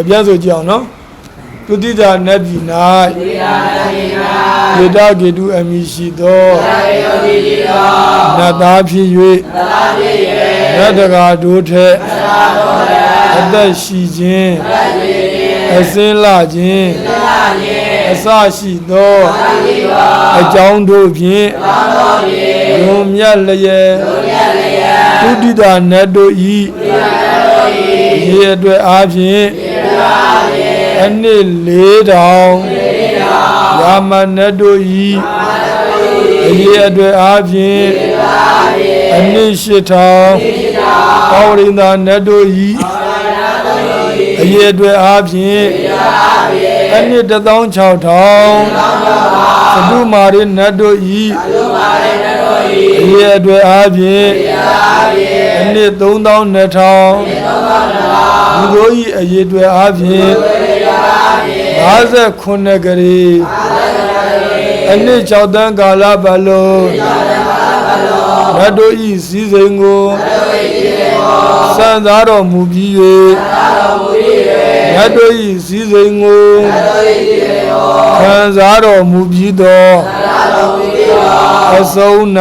ကြပြန်ဆိုကြည့်အောင်နော်တုတိတာနတ်ပြည်၌ဒေတာဂေတုအမိရှိသောနတ်သားဖြစ်၍နတ်တကာတို့ထက်အသက်ရှိခြင်းအစင်းလာခြင်းအစရှိသောအကြောင်းတို့ဖြင့်ယုံမြတ်လျက်တုတိတာနတ်တို့ဤရေအတွက်အားဖြင့် အနှစ်၄တောင်ရာမနတ်တို့ဤအရေအတွက်အားဖြင့်အနှစ်၈ထောင်ပေါရိန္ဒာနတ်တို့ဤအရေအတွက်အားဖြင့်အနှစ်၁6000သတုမာရိနတ်တို့ဤအရေ အတွက်အားဖြင့်အနှစ်3200လူတို့ဤအရေအတွက်အားဖြင့်59ဂရီအနှစ်6တန်းကာလပတ်လုံးနတ်တို့ဤစည်းစိမ်ကိုစံစားတော်မူပြီး၍နတ်တို့ဤစည်းစိမ်ကိုခံစားတော်မူပြီးသော အဆုံး၌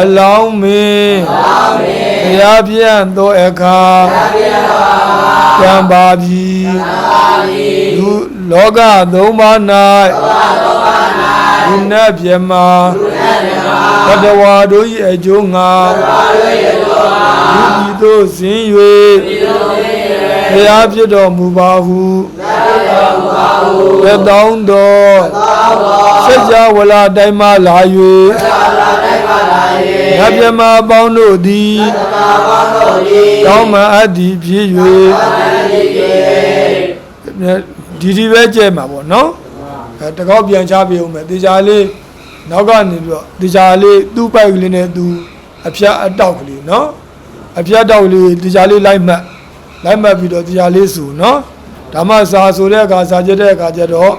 အလောင်းမင်းဘုရားပြန့်သောအခါကံပါပြီလူလောကသုံးပါး၌လူနတ်ပြမဘဒဝါတို့၏အကျိုးငါလူဤသို့ဇင်း၍ ဘုရားဖြစ်တော်မူပါဟုသက်တောင်းတော်စัจ java လာတိုင်းမှလာ၍ရပြမအပေါင်းတို့သည်ကောင်းမှအပ်သည်ဖြစ်၍ဒီဒီပဲကျဲမှာပေါ့နော်အဲတကောက်ပြန်ချပြအောင်မယ်တေချာလေးနောက်ကနေပြီးတော့တေချာလေးသူ့ပိုက်ကလေးနဲ့သူအဖျက်အတောက်ကလေးနော်အဖျက်တောက်လေးတေချာလေးလိုက်မှတ် လိုက်မှတ်ပြီးတော့တေချာလေးစုနော်ဒါမှစာဆိုတဲ့အခါစာကြတဲ့အခါကျတော့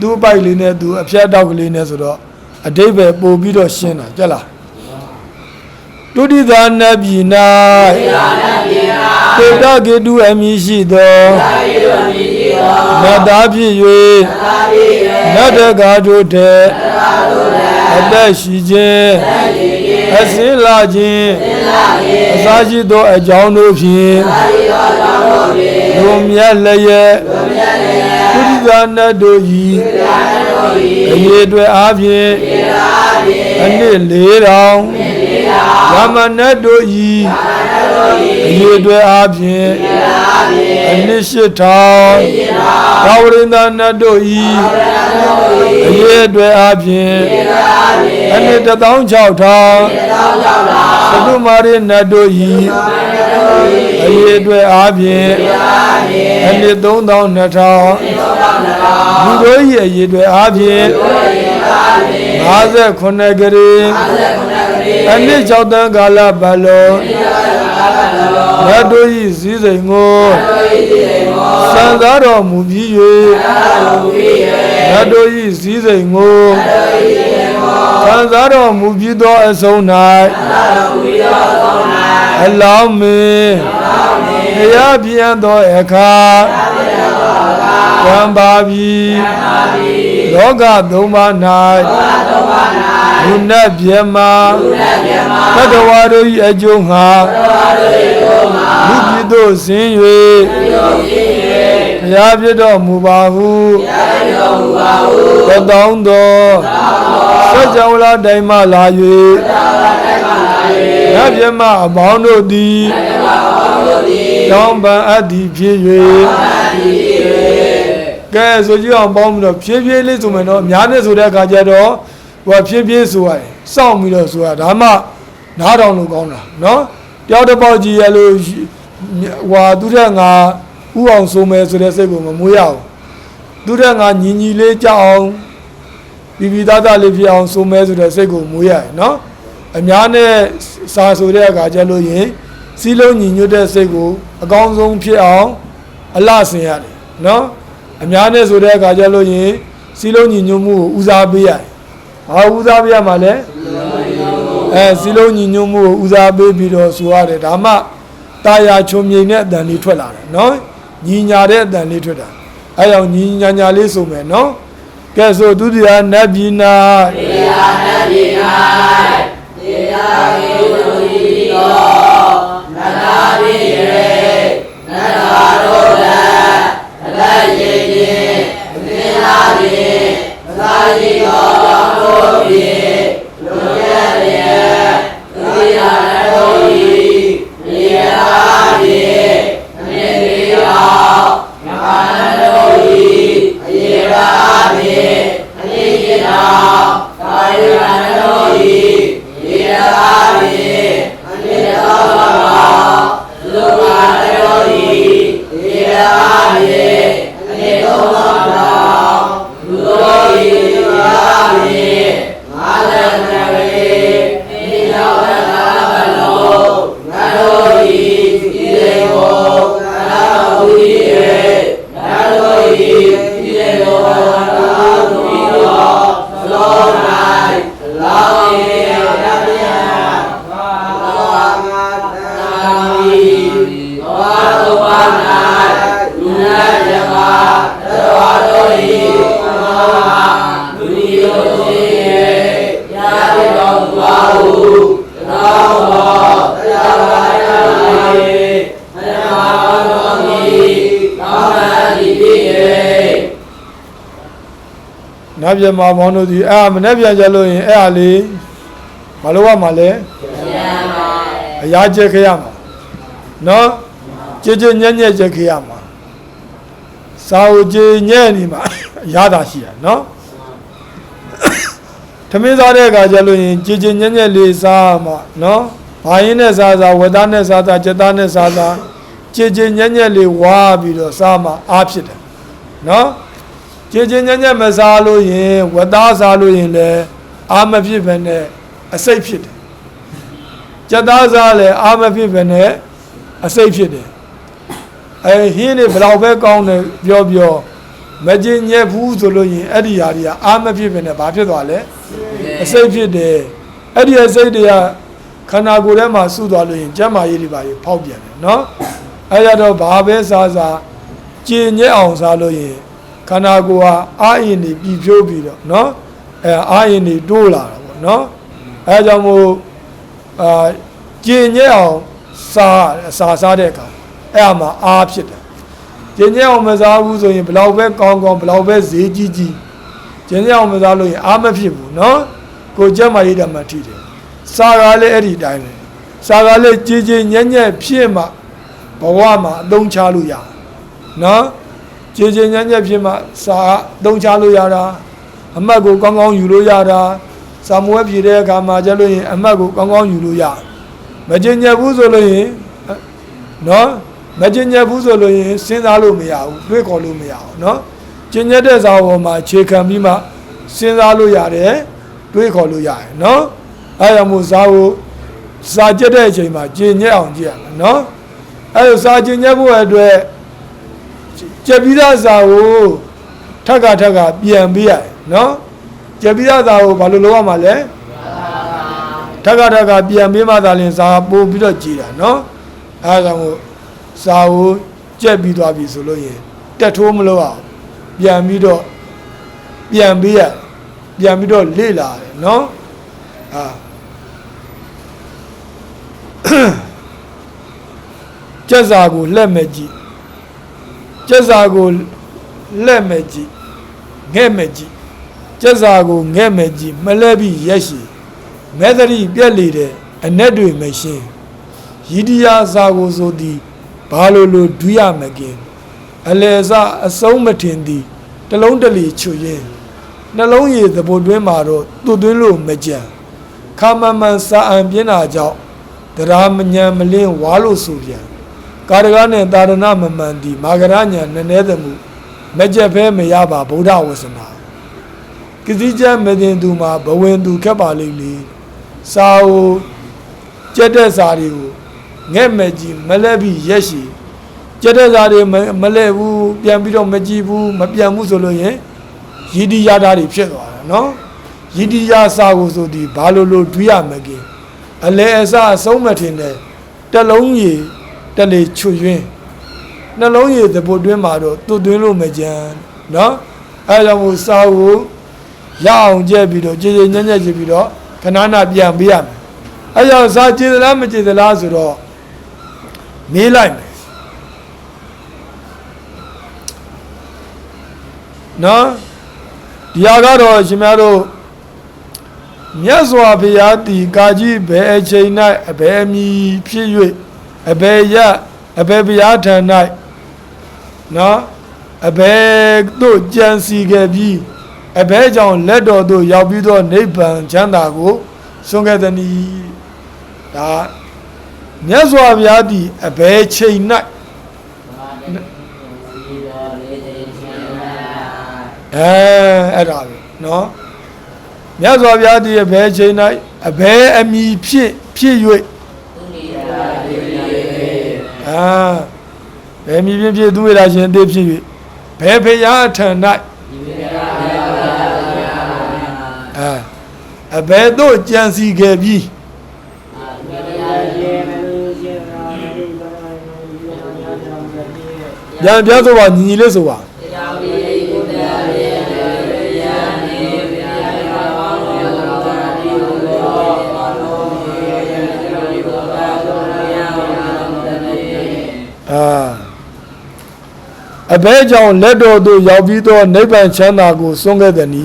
သူ့ပိုက်ကလေးနဲ့သူအဖျက်တောက်ကလေးနဲ့ဆိုတော့အတိတ်ပဲပို့ပြီးတော့ရှင်းတာကြက်လားတုတိသာနတ်ပြည်၌တေတကေတုအမည်ရှိသောနတ်သားဖြစ်၍နတ်တကာတို့တည်းအသက်ရှိခြင်း အစည်းလာခြင်းအစာရှိသောအကြောင်းတို့ဖြင့်လူမြတ်လျက်ပုရိသနတ်တို့၏အရေအတွက်အားဖြင့်အနှစ်၄000 ရမဏတ်တို့ဤအရေတွေအားဖြင့်အနစ်ရှိထောင်သာဝရိန္ဒနတ်တို့ဤအရေတွေအားဖြင့်အနစ်16000ထောင်သတုမာရိနတ်တို့ဤအရေတွေအားဖြင့်အနစ်3200လူတို့ဤအရေတွေအားဖြင့်58ဂရေ58 အနှစ်6တန်းကာလပတ်လုံးရတ်တို့ဤစည်းစိမ်ကိုစံစားတော်မူပြီး၍ရတ်တို့ဤစည်းစိမ်ကိုစံစားတော်မူပြီးသောအဆုံး၌အလောင်းမင်းဘုရားပြန်သောအခါကံပါပြီလောကသုံးပါး၌ လူနတ်ပြမသတ္တဝါတို့၏အကျိုးငါလူပြည်သို့ဆင်း၍ဘုရားဖြစ်တော်မူပါဟုသတောင်းတော်စัจ java လာတိုင်းမှလာ၍နတ်ပြမအပေါင်းတို့သည်တောင်းပန်အပ်သည်ဖြစ်၍ကဲဆိုကြည့်အောင်ပေါင်းပြီးတော့ဖြည်းဖြည်းလေးဆိုမယ်နော်အများနဲ့ဆိုတဲ့အခါကျတော့ ဟိုကဖြည်းဖြည်းဆိုရတယ်စောင့်ပြီးတော့ဆိုရဒါမှနားထောင်လို့ကောင်းတာနော်တယောက်တစ်ပေါက်ကြီးရလို့ဟွာသူတဲ့ငါဥအောင်ဆိုမယ်ဆိုတဲ့စိတ်ကိုမမွေးရအောင်သူတဲ့ငါညီညီလေးကြောက်အောင်ပြီးပြီးသားသားလေးဖြစ်အောင်ဆိုမယ်ဆိုတဲ့စိတ်ကိုမွေးရတယ်နော်အများနဲ့စာဆိုတဲ့အခါကျလို့ရင်စီးလုံးညီညွတ်တဲ့စိတ်ကိုအကောင်းဆုံးဖြစ်အောင်အလှဆင်ရတယ်နော်အများနဲ့ဆိုတဲ့အခါကျလို့ရင်စီးလုံးညီညွတ်မှုကိုဦးစားပေးရတယ်။ ဘာဦးစားပေးရမှာလဲ။အဲစီးလုံးညီညွတ်မှုကိုဦးစားပေးပြီးတော့ဆိုရတယ်ဒါမှတာယာချုံမြိန်တဲ့အတန်လေးထွက်လာတယ်နော်။ညီညာတဲ့အတန်လေးထွက်တာအဲကြောင့်ညီညာညာလေးဆိုမယ်နော်ကဲဆိုဒုတိယနတ်ပြည်နာနတ်ပြည် မှာမောင်တို့ဒီအဲ့ဒါမနေ့ပြန်ကြလို့ရင်အဲ့ဟာလေးမလုပ်ရမှာလဲအရာကျက်ခရမှာနော်ကြည်ကြည်ညံ့ညံ့ကျက်ခရမှာစာအုပ်ကြည်ညံ့နေမှာအရသာရှိရနော်သမင်းစားတဲ့အခါကျလို့ရင်ကြည်ကြည်ညံ့ညံ့လေးစားမှာနော်ဘာရင်းနဲ့စားစားဝက်သားနဲ့စားစားကြက်သားနဲ့စားစားကြည်ကြည်ညံ့ညံ့လေးဝါပြီးတော့စားမှာအားဖြစ်တယ်နော် ကြည်ကြည်ညံ့ညံ့မစားလို့ရင်ဝက်သားစားလို့ရင်လည်းအားမဖြစ်ပဲနဲ့အစိတ်ဖြစ်တယ်ကြက်သားစားလည်းအားမဖြစ်ပဲနဲ့အစိတ်ဖြစ်တယ်အဲဟင်းနေဘယ်တော့ပဲကောင်းတယ်ပြောပြောမကျင်ညက်ဘူးဆိုလို့ရင်အဲ့ဒီຢာတွေကအားမဖြစ်ပဲနဲ့ဘာဖြစ်သွားလဲအစိတ်ဖြစ်တယ်အဲ့ဒီအစိတ်တွေကခန္ဓာကိုယ်ထဲမှာစုသွားလို့ရင်ကျန်းမာရေးတွေပါဖောက်ပြန်တယ်နော်အဲ့ရတော့ဘာပဲစားစားကျင်ညက်အောင်စားလို့ရင် ခန္ဓာကိုယ်ဟာအာရင်တွေပြီးဖြိုးပြီးတော့နော်အဲအာရင်တွေတိုးလာတာပေါ့နော်အဲကြောင့်မို့အာကျင်ညက်အောင်စားအစာစားတဲ့အခါအဲ့အမှာအားဖြစ်တယ်ကျင်ညက်အောင်မစားဘူးဆိုရင်ဘလောက်ပဲကောင်းကောင်းဘလောက်ပဲဈေးကြီးကြီးကျင်ညက်အောင်မစားလို့ရင်အားမဖြစ်ဘူးနော်ကိုကြက်မရည်တမှထိတယ်စားကားလည်းအဲ့ဒီတိုင်းပဲစားကားလည်းကြည်ကြည်ညက်ညက်ဖြစ်မှဘဝမှာအသုံးချလို့ရတယ်နော် ကြည်ကြည်ညက်ညက်ဖြစ်မှစာအသုံးချလို့ရတာအမတ်ကိုကောင်းကောင်းယူလို့ရတာစာမွေးဖြည့်တဲ့အခါမှာကျလို့ရင်အမတ်ကိုကောင်းကောင်းယူလို့ရတယ်မကျင်ညက်ဘူးဆိုလို့ရင်နော်မကျင်ညက်ဘူးဆိုလို့ရင်စဉ်းစားလို့မရဘူးတွေးခေါ်လို့မရဘူးနော်ကျင်ညက်တဲ့စာပေါ်မှာခြေခံပြီးမှစဉ်းစားလို့ရတယ်တွေးခေါ်လို့ရတယ်နော်အဲဒါမို့စာကိုစာကြက်တဲ့အချိန်မှာကျင်ညက်အောင်ကြည့်ရမယ်နော်အဲဒါစာကျင်ညက်ဖို့အတွက် ကြက်ပြီးသားစာကိုထက်ကထက်ကပြန်ပေးရတယ်နော်ကြက်ပြီးသားစာကိုဘာလို့လုပ်ရမှာလဲထက်ကထက်ကပြန်ပေးမှသာလင်စာပို့ပြီးတော့ကြည်တာနော်အဲဒါမို့စာကိုကြက်ပြီးသွားပြီဆိုလို့ရင်တက်ထိုးမလို့အောင်ပြန်ပြီးတော့ပြန်ပေးရပြန်ပြီးတော့လေ့လာတယ်နော်အာကျက်စာကိုလက်မဲ့ကြည့် ကျက်စာကိုလက်မဲ့ကြည့်ငဲ့မဲ့ကြည့်ကျက်စာကိုငဲ့မဲ့ကြည့်မလဲပြီးရက်ရှိမဲသတိပြက်လေတဲ့အ내တွေမရှင်းရည်တရားစာကိုဆိုသည်ဘာလို့လို့ဒွိရမကင်အလေစအဆုံးမထင်သည်တလုံးတလီချွရင်နှလုံးရည်သဘောတွင်းမှာတော့သွတ်သွင်းလို့မကြံခါမန်မှန်စာအံပြင်းတာကြောင့်တရားမညံမလင်းဝါလို့ဆိုပြန် ကာရကနဲ့တာရဏမမှန်သည်မာဂရညာနည်းနည်းသမှုမကြက်ဖဲမရပါဗုဒ္ဓဝဆနာကတိကျမတင်သူမှာဘဝင်သူခက်ပါလိမ့်လေစာကိုကြက်တဲ့စာတွေကိုငဲ့မဲ့ကြီးမလဲပြီးရက်ရှိကြက်တဲ့စာတွေမလဲဘူးပြန်ပြီးတော့မကြည့်ဘူးမပြန်ဘူးဆိုလို့ရင်ရည်ဒီရတာတွေဖြစ်သွားတာနော်ရည်ဒီရစာကိုဆိုဒီဘာလို့လို့တွေးရမကင်းအလဲအစအဆုံးမထင်တဲ့တလုံးကြီး တက်လေချွတ်ယွင်းနှလုံးရည်သဘောတွင်းမှာတော့သွတ်သွင်းလို့မကြမ်းနော်အဲဒါကြောင့်မို့စာကိုရအောင်ကြက်ပြီးတော့ကြည်ကြည်ညံ့ညံ့ကြည့်ပြီးတော့ခဏနာပြန်ပေးရမယ်အဲကြောင့်စာကြည်သလားမကြည်သလားဆိုတော့မေးလိုက်မယ်နော်ဒီဟာကတော့ရှင်များတို့မြတ်စွာဘုရားတီကာကြီးဘယ်အချိန်၌အဘယ်အမည်ဖြစ်၍ အဘယ်ရအဘယ်ဘုရားထံ၌နော်အဘယ်သို့ကြံစီခဲ့ပြီးအဘယ်ကြောင့်လက်တော်သို့ရောက်ပြီးတော့နိဗ္ဗာန်ချမ်းသာကိုဆုံးခဲ့သည်နီဒါမြတ်စွာဘုရားတီအဘယ်ချိန်၌အဲအဲ့ဒါပဲနော်မြတ်စွာဘုရားတီအဘယ်ချိန်၌အဘယ်အမည်ဖြစ်ဖြစ်၍ အာဘယ်မည်ဖြစ်ဖြစ်သူဝိရာရှင်အသေးဖြစ်၍ဘယ်ဖရာထံ၌အာအဘယ်သို့ကြံစီခဲ့ပြီးညံပြဆိုပါညီညီလေးဆိုပါ အာအဘဲကြောင့်လက်တော်သို့ရောက်ပြီးသောနိဗ္ဗာန်ချမ်းသာကိုဆုံးခဲ့သည်နီ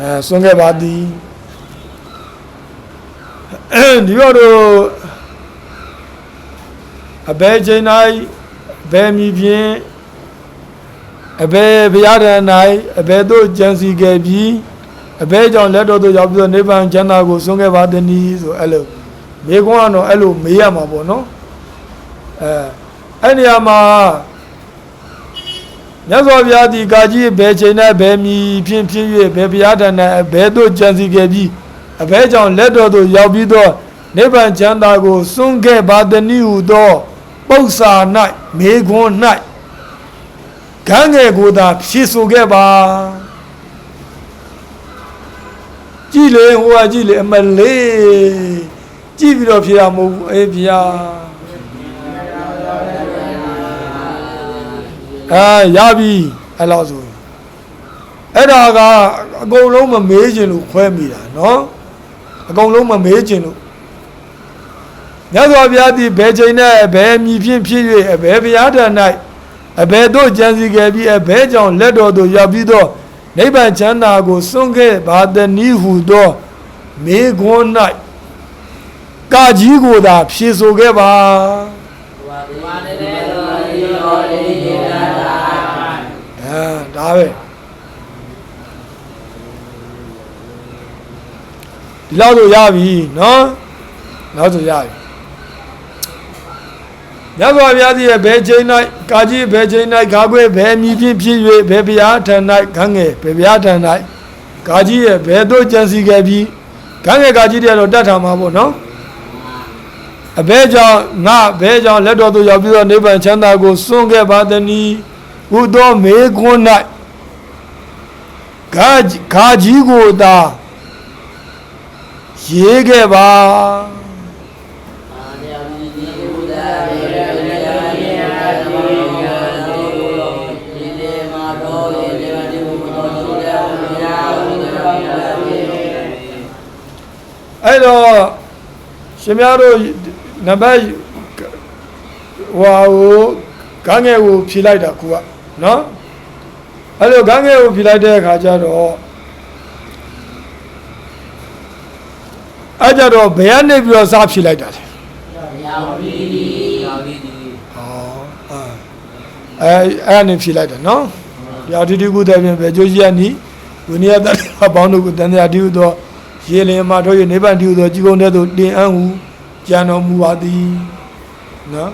အဲဆုံးခဲ့ပါသည်ဒီတော့တို့အဘဲချိန်၌ဘယ်မည်ဖြင့် အဘယ်ဘုရားတန်၌အဘယ်သို့ကြံစီခဲ့ပြီးအဘယ်ကြောင့်လက်တော်သို့ရောက်ပြီးတော့နိဗ္ဗာန်ချမ်းသာကိုဆုံးခဲ့ပါသည်နီဆိုအဲ့လိုမိကွန်းကတော့အဲ့လိုမေးရမှာပေါ့နော်အဲအဲ့နေရာမှာမြတ်စွာဘုရားဒီကာကြီးဘယ်ချိန်နဲ့ဘယ်မီဖြင့်ဖြစ်၍ဘယ်ဘုရားတန်၌ဘယ်သို့ကြံစီခဲ့ပြီးအဘယ်ကြောင့်လက်တော်သို့ရောက်ပြီးတော့နိဗ္ဗာန်ချမ်းသာကိုဆုံးခဲ့ပါသည်နီဟုသောပု္ပ္ပာ၌မေခွန်း၌ ကံငယ်ကိုသာဖြည့်ဆိုခဲ့ပါကြည်လေဟိုကကြည်လေအမလေးကြည်ပြီးတော့ဖြေတာမဟုတ်ဘူးအေးဗျာအာရပြီအဲ့လောက်ဆိုအဲ့ဒါကအကုန်လုံးမမေးခြင်းလို့ခွဲမိတာနော်အကုန်လုံးမမေးခြင်းလို့မြတ်စွာဘုရားသည်ဘယ်ချိန်နဲ့ဘယ်မြည်ဖြင့်ဖြစ်၍ဘယ်ဘုရားထံ၌ အဘယ်သို့ကြံစီခဲ့ပြီးအဘယ်ကြောင့်လက်တော်သို့ရောက်ပြီးတော့နိဗ္ဗာန်ချမ်းသာကိုစွန့်ခဲ့ပါသည်နည်းဟုသောမေခွန်း၌ကာကြီးကိုသာ ဖြေဆိုခဲ့ပါအဲဒါပဲဒီလောက်ဆိုရပြီနော်နောက်ဆိုရပြီ မြတ်စွာဘုရားကြီးရဲ့ဘယ်ချိန်၌ကာကြီးဘယ်ချိန်၌ဂါခွေဘယ်မြည်ဖြင့်ဖြစ်၍ဘယ်ဘုရားထံ၌ခန်းငယ်ဘယ်ဘုရားထံ၌ကာကြီးရဲ့ဘယ်သို့ကြံစီခဲ့ပြီးခန်းငယ်ကာကြီးတွေတော့တတ်ထားမှာပေါ့နော်အဘဲကြောင့်ငါဘဲကြောင့်လက်တော်သို့ရောက်ပြီးတော့နိဗ္ဗာန်ချမ်းသာကိုစွန့်ခဲ့ပါသည်နီဟုသောမေခွန်း၌ဂါဂါကြီးကိုသာရေးခဲ့ပါ အဲ့တော့ရှင်များတို့နံပါတ်ဟွာကိုကန်းငယ်ကိုဖြေလိုက်တာခုကနော်အဲ့လိုကန်းငယ်ကိုဖြေလိုက်တဲ့အခါကျတော့အဲ့ကြတော့ဘယ်ကနေပြီးတော့စားဖြေလိုက်တာလဲဟောအဲအဲ့ကနေဖြေလိုက်တာနော်တရားတိတိကုတဲ့ပြင်ပဲကြိုးကြီးရနီဝိနည်းတတ်ဘောင်းတို့ကိုတန်တရားတိဟုသော ရေလင်မှာတို့ရနိဗ္ဗာန်တိဟုသောကြီးကုန်းတဲ့သို့တင်အံ့ဟုကြံတော်မူပါသည်နော်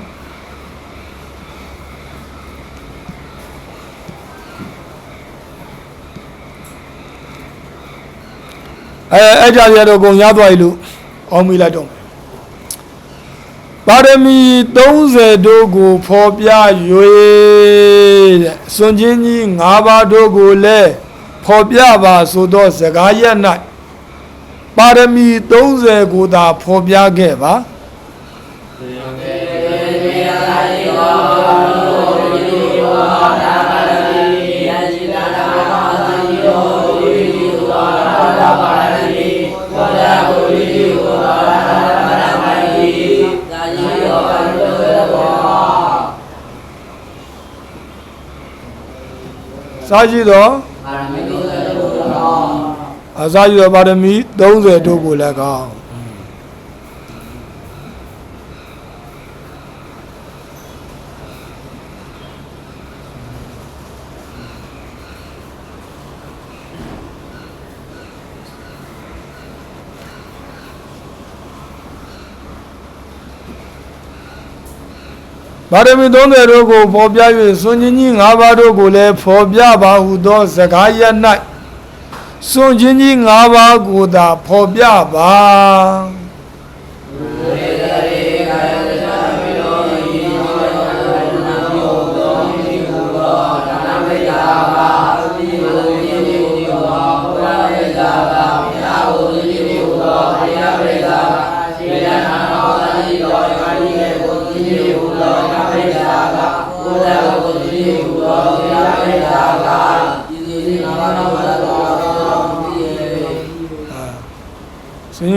အဲအဲ့ကြရတော့ကုန်ရသွားပြီလို့အောင်းမိလိုက်တော့မယ်ပါရမီ30တို့ကိုဖော်ပြ၍တဲ့စွန်ချင်းကြီး၅ပါးတို့ကိုလည်းဖော်ပြပါဆိုသောစကားရက်၌ ပါရမီ30ကိုသာဖော်ပြခဲ့ပါစာကြည့်တော့ အစာကြည့်တော့ပါရမီ30တို့ကိုလည်းကောင်းဗာရမီ30တို့ကိုဖော်ပြ၍စွန်ချင်းကြီး၅ပါးတို့ကိုလည်းဖော်ပြပါဟုသောစကားရ၌ စွန်ချင်းကြီး၅ပါးကိုသာဖော်ပြပါ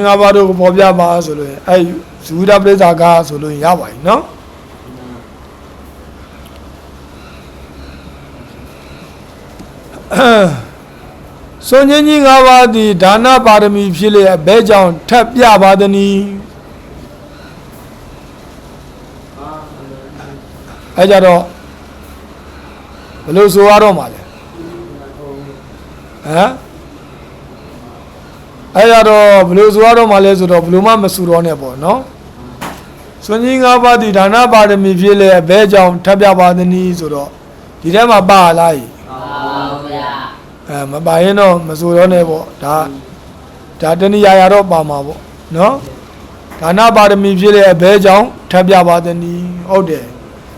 ၅ပါးတို့ကိုဖော်ပြပါဆိုလို့ရင်အဲဇူဝိဒပရိစ္ဆာကဆိုလို့ရင်ရပါပြီနော်စွန်ချင်းကြီး၅ပါးသည်ဒါနပါရမီဖြစ်လျက်ဘဲကြောင့်ထပ်ပြပါသနည်းအဲကြတော့ဘယ်လိုဆိုရတော့မှာလဲဟမ် အဲကြတော့ဘယ်လိုဆိုရတော့မှာလဲဆိုတော့ဘယ်လိုမှမဆူတော့နဲ့ပေါ့နော်စွန်ကြီး၅ပါးသည်ဒါနပါရမီဖြစ်လျက်ဘဲကြောင့်ထပ်ပြပါသနည်းဆိုတော့ဒီထဲမှာပါလားအဲမပါရင်တော့မဆိုတော့နဲ့ပေါ့ဒါဒါတဏှာရတော့ပါမှာပေါ့နော်ဒါနပါရမီဖြစ်တဲ့အဘဲကြောင့်ထပ်ပြပါသနည်းဟုတ်တယ်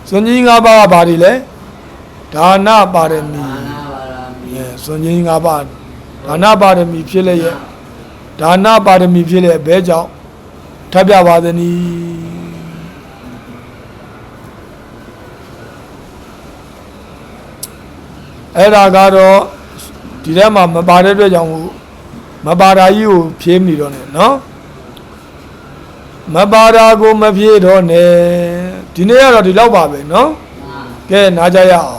စွန်ကြီး၅ပါးကဘာတွေလဲဒါနပါရမီအဲစွန်ကြီး၅ပါးဒါနပါရမီဖြစ်လျက် ဒါနပါရမီဖြစ်လျက်ဘဲကြောင့်ထပ်ပြပါသနည်းအဲ့ဒါကတော့ဒီထဲမှာမပါတဲ့အတွက်ကြောင့်မို့မပါတာကြီးကိုဖြေးမိတော့နဲ့နော်မပါတာကိုမဖြေးတော့နဲ့ဒီနေ့ကတော့ဒီလောက်ပါပဲနော်ကဲနားကြရအောင်